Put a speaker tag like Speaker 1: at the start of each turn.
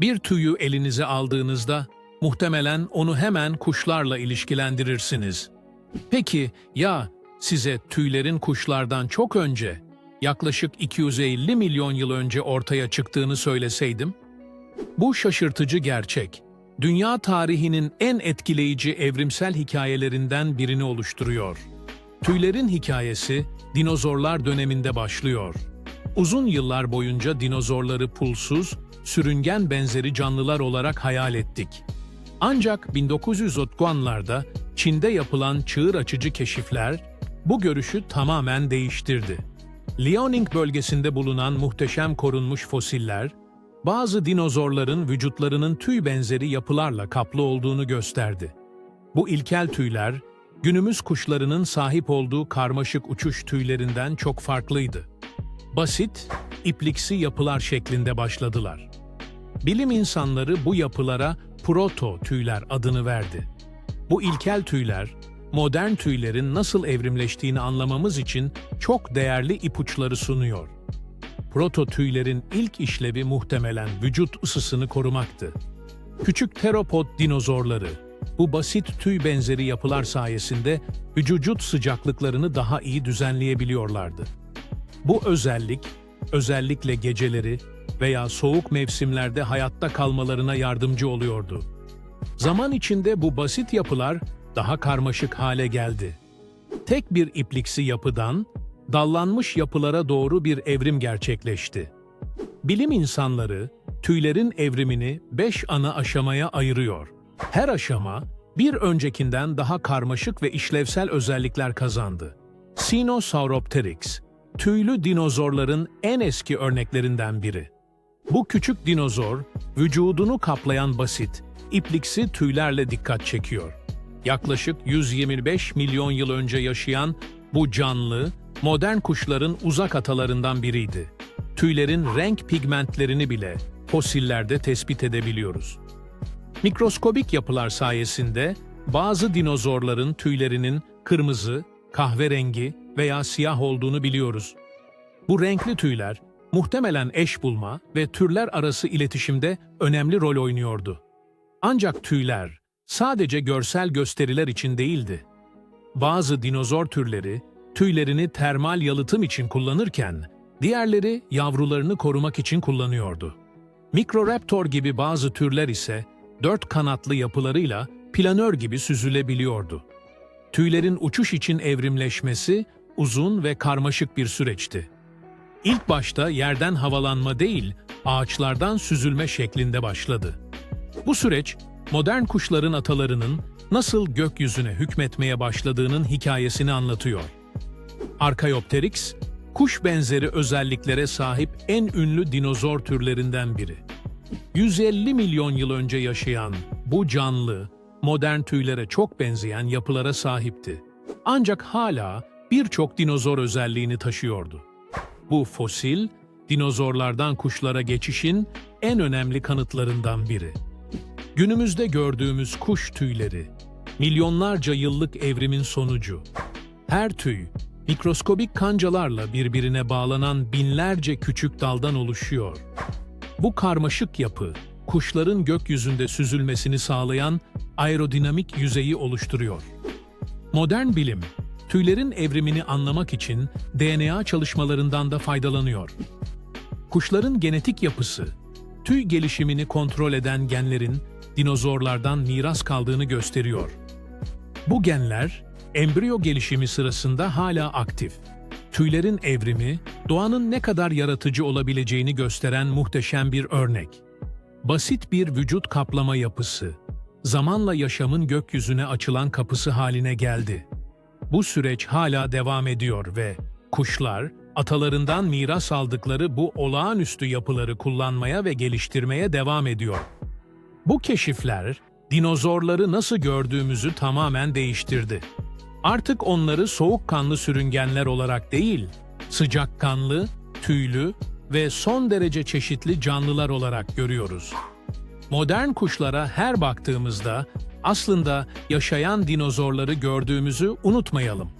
Speaker 1: Bir tüyü elinize aldığınızda muhtemelen onu hemen kuşlarla ilişkilendirirsiniz. Peki ya size tüylerin kuşlardan çok önce, yaklaşık 250 milyon yıl önce ortaya çıktığını söyleseydim? Bu şaşırtıcı gerçek, dünya tarihinin en etkileyici evrimsel hikayelerinden birini oluşturuyor. Tüylerin hikayesi dinozorlar döneminde başlıyor. Uzun yıllar boyunca dinozorları pulsuz, sürüngen benzeri canlılar olarak hayal ettik. Ancak 1930'larda Çin'de yapılan çığır açıcı keşifler bu görüşü tamamen değiştirdi. Liaoning bölgesinde bulunan muhteşem korunmuş fosiller, bazı dinozorların vücutlarının tüy benzeri yapılarla kaplı olduğunu gösterdi. Bu ilkel tüyler, günümüz kuşlarının sahip olduğu karmaşık uçuş tüylerinden çok farklıydı. Basit, ipliksi yapılar şeklinde başladılar. Bilim insanları bu yapılara proto tüyler adını verdi. Bu ilkel tüyler, modern tüylerin nasıl evrimleştiğini anlamamız için çok değerli ipuçları sunuyor. Proto tüylerin ilk işlevi muhtemelen vücut ısısını korumaktı. Küçük teropod dinozorları, bu basit tüy benzeri yapılar sayesinde vücut sıcaklıklarını daha iyi düzenleyebiliyorlardı. Bu özellik, özellikle geceleri veya soğuk mevsimlerde hayatta kalmalarına yardımcı oluyordu. Zaman içinde bu basit yapılar daha karmaşık hale geldi. Tek bir ipliksi yapıdan dallanmış yapılara doğru bir evrim gerçekleşti. Bilim insanları tüylerin evrimini beş ana aşamaya ayırıyor. Her aşama bir öncekinden daha karmaşık ve işlevsel özellikler kazandı. Sinosauropteryx, tüylü dinozorların en eski örneklerinden biri. Bu küçük dinozor, vücudunu kaplayan basit, ipliksi tüylerle dikkat çekiyor. Yaklaşık 125 milyon yıl önce yaşayan bu canlı, modern kuşların uzak atalarından biriydi. Tüylerin renk pigmentlerini bile fosillerde tespit edebiliyoruz. Mikroskobik yapılar sayesinde bazı dinozorların tüylerinin kırmızı, kahverengi veya siyah olduğunu biliyoruz. Bu renkli tüyler muhtemelen eş bulma ve türler arası iletişimde önemli rol oynuyordu. Ancak tüyler sadece görsel gösteriler için değildi. Bazı dinozor türleri tüylerini termal yalıtım için kullanırken diğerleri yavrularını korumak için kullanıyordu. Mikroraptor gibi bazı türler ise dört kanatlı yapılarıyla planör gibi süzülebiliyordu. Tüylerin uçuş için evrimleşmesi uzun ve karmaşık bir süreçti. İlk başta yerden havalanma değil, ağaçlardan süzülme şeklinde başladı. Bu süreç, modern kuşların atalarının nasıl gökyüzüne hükmetmeye başladığının hikayesini anlatıyor. Archaeopteryx, kuş benzeri özelliklere sahip en ünlü dinozor türlerinden biri. 150 milyon yıl önce yaşayan bu canlı, modern tüylere çok benzeyen yapılara sahipti. Ancak hala birçok dinozor özelliğini taşıyordu. Bu fosil, dinozorlardan kuşlara geçişin en önemli kanıtlarından biri. Günümüzde gördüğümüz kuş tüyleri, milyonlarca yıllık evrimin sonucu. Her tüy, mikroskobik kancalarla birbirine bağlanan binlerce küçük daldan oluşuyor. Bu karmaşık yapı, kuşların gökyüzünde süzülmesini sağlayan aerodinamik yüzeyi oluşturuyor. Modern bilim, tüylerin evrimini anlamak için DNA çalışmalarından da faydalanıyor. Kuşların genetik yapısı, tüy gelişimini kontrol eden genlerin dinozorlardan miras kaldığını gösteriyor. Bu genler, embriyo gelişimi sırasında hala aktif. Tüylerin evrimi, doğanın ne kadar yaratıcı olabileceğini gösteren muhteşem bir örnek. Basit bir vücut kaplama yapısı, zamanla yaşamın gökyüzüne açılan kapısı haline geldi. Bu süreç hala devam ediyor ve kuşlar, atalarından miras aldıkları bu olağanüstü yapıları kullanmaya ve geliştirmeye devam ediyor. Bu keşifler, dinozorları nasıl gördüğümüzü tamamen değiştirdi. Artık onları soğukkanlı sürüngenler olarak değil, sıcakkanlı, tüylü ve son derece çeşitli canlılar olarak görüyoruz. Modern kuşlara her baktığımızda aslında yaşayan dinozorları gördüğümüzü unutmayalım.